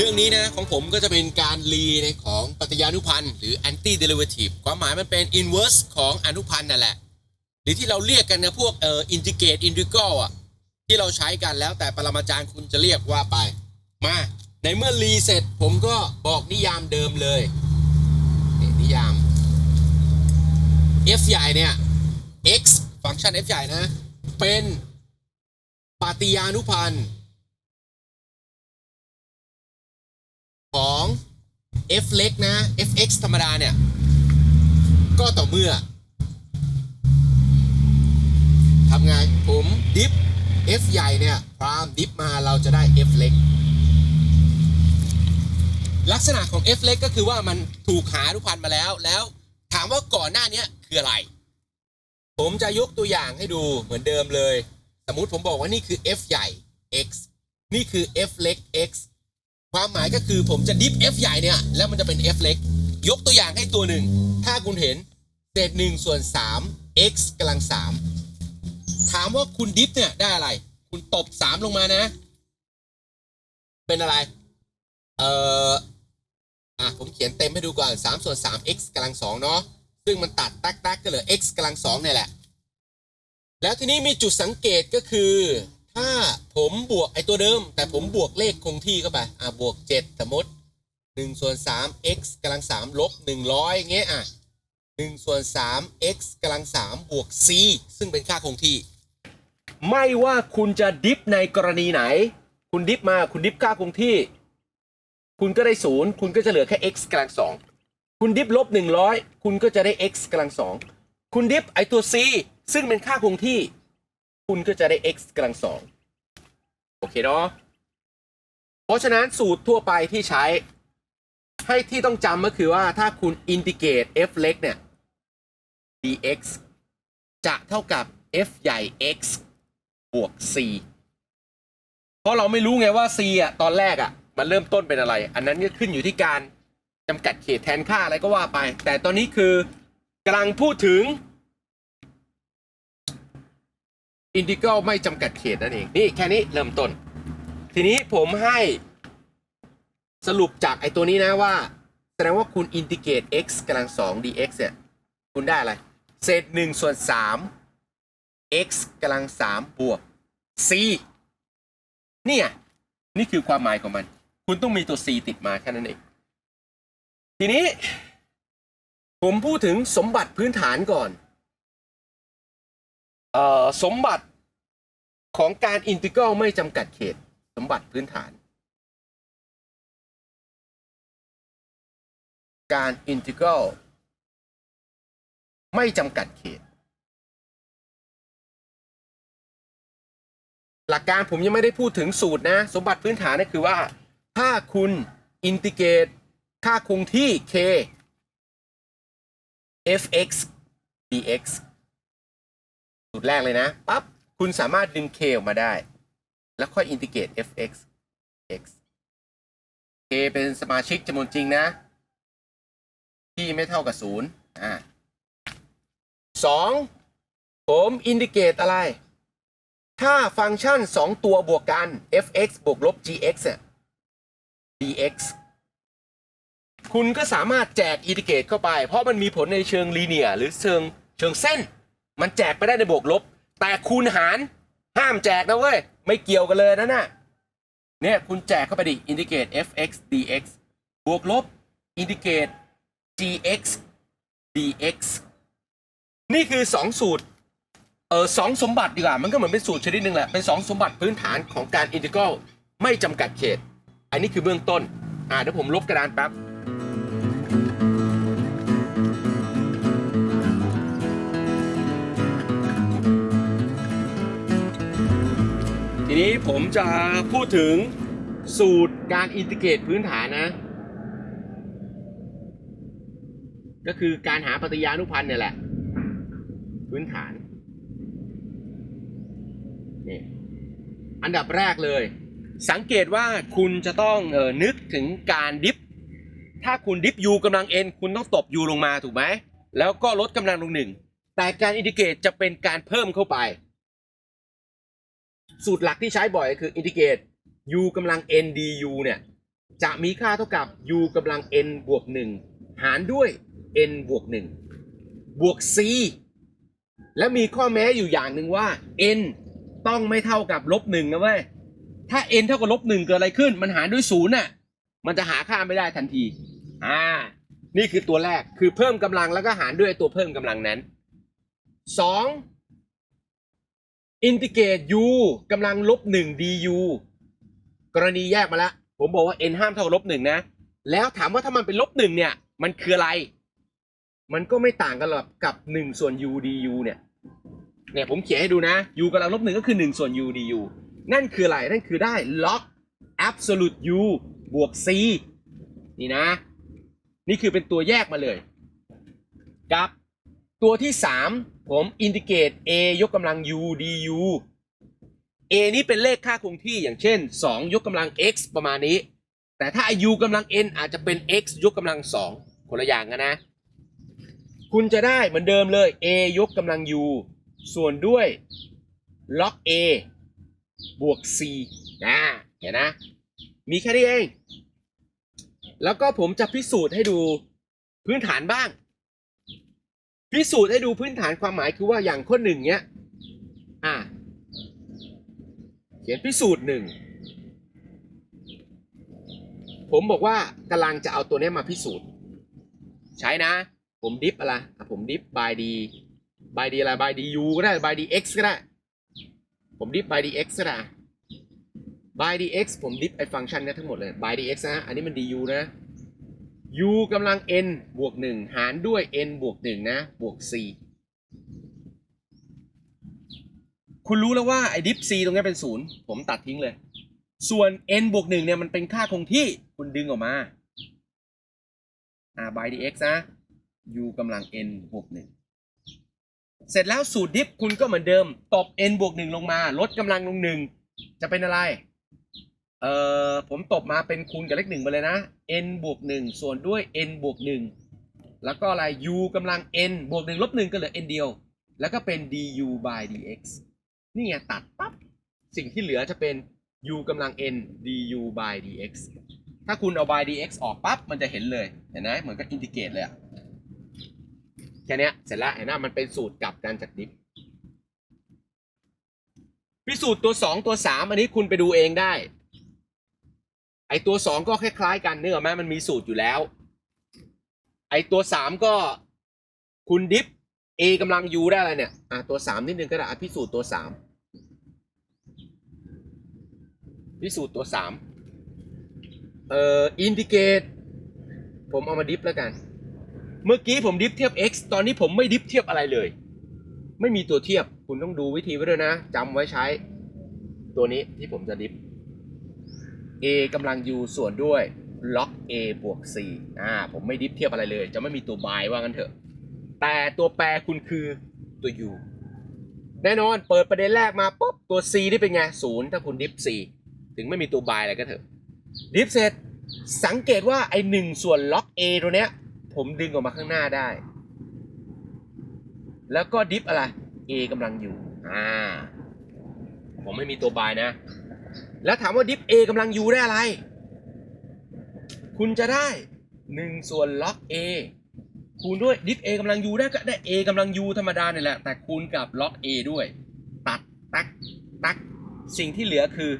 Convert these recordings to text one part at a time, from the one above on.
เรื่องนี้นะของผมก็จะเป็นการรีในของปฏิยานุพันธ์หรือ anti derivative ความหมายมันเป็น inverse ของอนุพันธ์นั่นแหละ หรือที่เราเรียกกันนะพวกเอ่อ integrate integral อะที่เราใช้กันแล้วแต่ปรมาจารย์คุณจะเรียกว่าไป มา ในเมื่อรีเสร็จผมก็บอกนิยามเดิมเลยนิยาม f ใหญ่เนี่ย x ฟังก์ชัน f ใหญ่นะ เป็นปฏิยานุพันธ์ f เล็กนะ fx ธรรมดาเนี่ย ก็ต่อเมื่อทำไงผมดิฟ f ใหญ่เนี่ยพรามดิฟมาเราจะได้ f เล็ก ลักษณะของ f เล็กก็คือว่ามันถูกหาอนุพันธ์มาแล้ว แล้วถามว่าก่อนหน้านี้คืออะไร ผมจะยกตัวอย่างให้ดูเหมือนเดิมเลย สมมุติผมบอกว่านี่คือ f ใหญ่ x นี่คือ f เล็ก ความหมายก็คือผมจะดิฟ f ใหญ่เนี่ย แล้วมันจะเป็น f เล็ก ยกตัวอย่างให้ตัวหนึ่ง ถ้าคุณเห็นเศษหนึ่งส่วนสาม x กำลังสามถามว่าคุณดิฟเนี่ยได้อะไร คุณตบสามลงมานะ เป็นอะไร เอ่อ อะ ผมเขียนเต็มให้ดูก่อน3ส่วน3 x กำลัง2เนาะ ซึ่งมันตัดตักตักก็เหลือ x กำลัง2เนี่ยแหละ แล้วทีนี้มีจุดสังเกตก็คือ ถ้าผมบวกไอตัวเดิม แต่ผมบวกเลขคงที่เข้าไปอะบวก 7 สมมติ1ส่วน3 x กำลัง3ลบ100อย่างเงี้ยอะ1ส่วน3 x กำลัง3บวก c ซึ่งเป็นค่าคงที่ ไม่ว่าคุณจะดิฟในกรณีไหน คุณดิฟมาคุณดิฟค่าคงที่ คุณก็ได้ศูนย์คุณก็จะเหลือแค่ x กำลังสองคุณดิฟลบหนึ่งร้อยคุณก็จะได้ x กำลังสองคุณดิฟไอตัว c ซึ่งเป็นค่าคงที่ คุณก็จะได้ x กำลังสองโอเคเนาะเพราะฉะนั้นสูตรทั่วไปที่ใช้ ให้ที่ต้องจำก็คือว่าถ้าคุณอินทิเกรต f เล็กเนี่ย dx จะเท่ากับ f ใหญ่ x บวก c เพราะเราไม่รู้ไงว่า c อะตอนแรกอะ มันเริ่มต้นเป็นอะไร อันนั้นก็ขึ้นอยู่ที่การจำกัดเขตแทนค่าอะไรก็ว่าไป แต่ตอนนี้คือกำลังพูดถึง อินทิกรัลไม่จำกัดเขตนั่นเอง นี่แค่นี้เริ่มต้น ทีนี้ผมให้สรุปจากไอ้ตัวนี้นะว่า แสดงว่าคุณอินทิเกรต x กำลังสอง dx เนี่ย คุณได้อะไร เศษหนึ่งส่วนสาม x กำลังสามบวก c เนี่ย นี่คือความหมายของมัน คุณต้องมีตัว C ติดมาแค่นั้นเอง ทีนี้ ผมพูดถึงสมบัติพื้นฐานก่อน สมบัติของการอินทิกรัลไม่จำกัดเขตสมบัติพื้นฐาน การอินทิกรัลไม่จำกัดเขต หลักการผมยังไม่ได้พูดถึงสูตรนะ สมบัติพื้นฐานก็คือว่า ถ้าคุณอินทิเกรตค่าคงที่ k fx dx สูตรแรกเลยนะปั๊บคุณสามารถดึง k ออกมาได้ แล้วค่อยอินทิเกรต fx x k เป็นสมาชิกจำนวนจริงนะ ที่ไม่เท่ากับศูนย์อ่าสองผมอินทิเกรตอะไร ถ้าฟังก์ชัน 2 ตัวบวกกัน fx บวกลบ gx เนี่ย dx คุณก็สามารถแจกอินทิเกรตเข้าไป เพราะมันมีผลในเชิงลีเนียหรือเชิงเชิงเส้น มันแจกไปได้ในบวกลบ แต่คูณหารห้ามแจกนะเว้ย ไม่เกี่ยวกันเลยนะน่ะเนี่ยคุณแจกเข้าไปดิอินทิเกรต fx dx บวกลบอินทิเกรต gx dx นี่คือ 2 สูตรเออสองสมบัติดีกว่า มันก็เหมือนเป็นสูตรชนิดหนึ่งแหละ เป็นสองสมบัติพื้นฐานของการอินทิกรัลไม่จำกัดเขต อันนี้คือเบื้องต้น อ่าเดี๋ยวผมลบกระดานแป๊บ นี้ผมจะพูดถึงสูตรการอินทิเกรตพื้นฐานนะ ก็คือการหาปฏิยานุพันธ์เนี่ยแหละ พื้นฐานนี่อันดับแรกเลย สังเกตว่าคุณจะต้องเออนึกถึงการดิฟ ถ้าคุณดิฟ u กำลัง n คุณต้องตบ u ลงมาถูกไหม แล้วก็ลดกำลังลงหนึ่ง แต่การอินทิเกรตจะเป็นการเพิ่มเข้าไป สูตรหลักที่ใช้บ่อยก็คืออินทิเกรต u กำลัง n du เนี่ยจะมีค่าเท่ากับ u กำลัง n บวก 1 หารด้วย n บวก 1 บวก c และมีข้อแม้อยู่อย่างหนึ่งว่า n ต้องไม่เท่ากับลบหนึ่งนะเว้ย ถ้า n เท่ากับลบหนึ่งเกิดอะไรขึ้น มันหารด้วยศูนย์น่ะ มันจะหาค่าไม่ได้ทันที อ่า นี่คือตัวแรก คือเพิ่มกำลังแล้วก็หารด้วยตัวเพิ่มกำลังนั้นส อินทิเกรต u กำลังลบหนึ่ง du กรณีแยกมาแล้ว ผมบอกว่า n ห้ามเท่ากับลบหนึ่งนะ แล้วถามว่าถ้ามันเป็นลบหนึ่งเนี่ย มันคืออะไร มันก็ไม่ต่างกันหรอกกับหนึ่งส่วน u du เนี่ยเนี่ยผมเขียนให้ดูนะ u กำลังลบหนึ่งก็คือหนึ่งส่วน u du นั่นคืออะไร นั่นคือได้ log absolute u บวก c นี่นะ นี่คือเป็นตัวแยกมาเลย กับ ตัวที่ 3 ผมอินทิเกรต a ยกกำลัง u du a นี้เป็นเลขค่าคงที่อย่างเช่น 2 ยกกำลัง x ประมาณนี้ แต่ถ้า u กำลัง n อาจจะเป็น x ยกกำลัง 2 คนละอย่างกันนะ คุณจะได้เหมือนเดิมเลย a ยกกำลัง u ส่วนด้วย log a บวก c นะเห็นนะ มีแค่นี้เอง แล้วก็ผมจะพิสูจน์ให้ดูพื้นฐานบ้าง พิสูจน์ให้ดูพื้นฐานความหมายคือว่าอย่างข้อหนึ่งเนี้ย อ่า เขียนพิสูจน์หนึ่ง ผมบอกว่ากำลังจะเอาตัวนี้มาพิสูจน์ ใช้นะ ผมดิฟอะไรผมดิฟบายดีบายดีอะไรบายดียูก็ได้บายดีเอ็กซ์ก็ได้ ผมดิฟบายดีเอ็กซ์ก็ได้ by dx ผมดิฟไอฟังก์ชันนี้ทั้งหมดเลย by dx นะ อันนี้มัน du นะ u กำลัง n บวก 1 หารด้วย n บวก 1 นะ บวก c คุณรู้แล้วว่าไอ้ดิฟ c ตรงเนี้ยเป็นศูนย์ผมตัดทิ้งเลย ส่วน n บวก 1 เนี่ย มันเป็นค่าคงที่คุณดึงออกมาอ่า by dx นะ u กำลัง n บวก 1 เสร็จแล้วสูตรดิฟคุณก็เหมือนเดิม ตบ n บวก 1 ลงมา ลดกำลังลง 1 จะเป็นอะไร เอ่อผมตบมาเป็นคูณกับเลขหนึ่งไปเลยนะ n บวกหนึ่งส่วนด้วย n บวกหนึ่งแล้วก็อะไร u กำลัง n บวกหนึ่งลบหนึ่งก็เหลือ n เดียว แล้วก็เป็น du by dx นี่ไงตัดปั๊บ สิ่งที่เหลือจะเป็น u กำลัง n du by dx ถ้าคุณเอา by dx ออกปั๊บ มันจะเห็นเลย เห็นไหมเหมือนกับอินทิเกรตเลยอะแค่นี้เสร็จแล้วเห็นไหมมันเป็นสูตรกลับการจัดดิฟพิสูจน์ตัว 2 ตัว 3 อันนี้คุณไปดูเองได้ ไอตัว 2 ก็คล้ายๆกันเนื้ออกไหมมันมีสูตรอยู่แล้ว ไอตัว 3 ก็คุณดิฟ a กำลัง u ได้อะไรเนี่ยอะตัว 3 นิดนึงก็ได้อะพิสูจน์ตัว 3 พิสูจน์ตัว 3 เอ่ออินทิเกตผมเอามาดิฟแล้วกัน เมื่อกี้ผมดิฟเทียบ x ตอนนี้ผมไม่ดิฟเทียบอะไรเลย ไม่มีตัวเทียบคุณต้องดูวิธีไว้ด้วยนะจำไว้ใช้ตัวนี้ที่ผมจะดิฟ a กำลัง u ส่วนด้วย log a บวก c อ่าผมไม่ดิฟเทียบอะไรเลย จะไม่มีตัว by ว่างั้นเถอะ แต่ตัวแปรคุณคือตัว u แน่นอนเปิดประเด็นแรกมาปุ๊บตัว c นี่เป็นไงศูนย์ถ้าคุณดิฟ c ถึงไม่มีตัว by อะไรก็เถอะ ดิฟเสร็จสังเกตว่าไอหนึ่งส่วน log a ตัวเนี้ย ผมดึงออกมาข้างหน้าได้ แล้วก็ดิฟอะไร a กำลังอยู่อ่าผมไม่มีตัวบายนะ แล้วถามว่าดิฟ a กำลังยูได้อะไร คุณจะได้ 1 ส่วนล็อก a คูณด้วยดิฟ a กำลังยูได้ก็ได้ a กำลังยูธรรมดาเนี่ยแหละ แต่คูณกับล็อก a ด้วย ตัดตักตักสิ่งที่เหลือคือ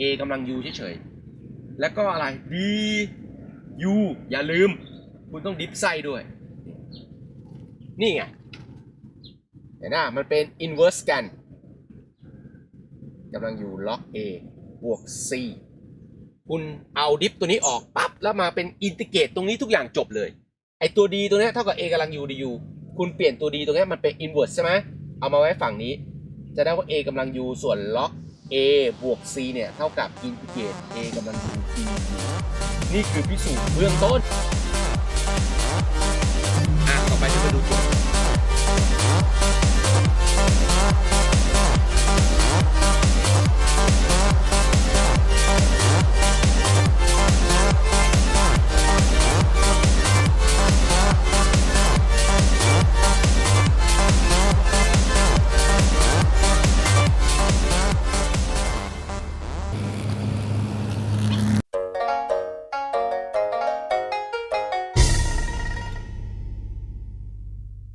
a กำลังยูเฉยๆ แล้วก็อะไร d u อย่าลืม คุณต้องดิฟไส้ด้วย นี่ไงเห็นไหมมันเป็น inverse กันกำลังอยู่ล็อก A บวก c คุณเอาดิฟตัวนี้ออกปั๊บแล้วมาเป็นอินทิเกตตรงนี้ทุกอย่างจบเลย ไอตัวดีตัวนี้เท่ากับ a กำลัง u du คุณเปลี่ยนตัวดีตรงนี้มันเป็นอินเวอร์สใช่ไหมเอามาไว้ฝั่งนี้ จะได้ว่า a กำลัง u ส่วนล็อก a บวก c เนี่ย เท่ากับอินทิเกต a กำลัง u du นี่คือพิสูจน์เบื้องต้นอะต่อไปจะไปดูตัว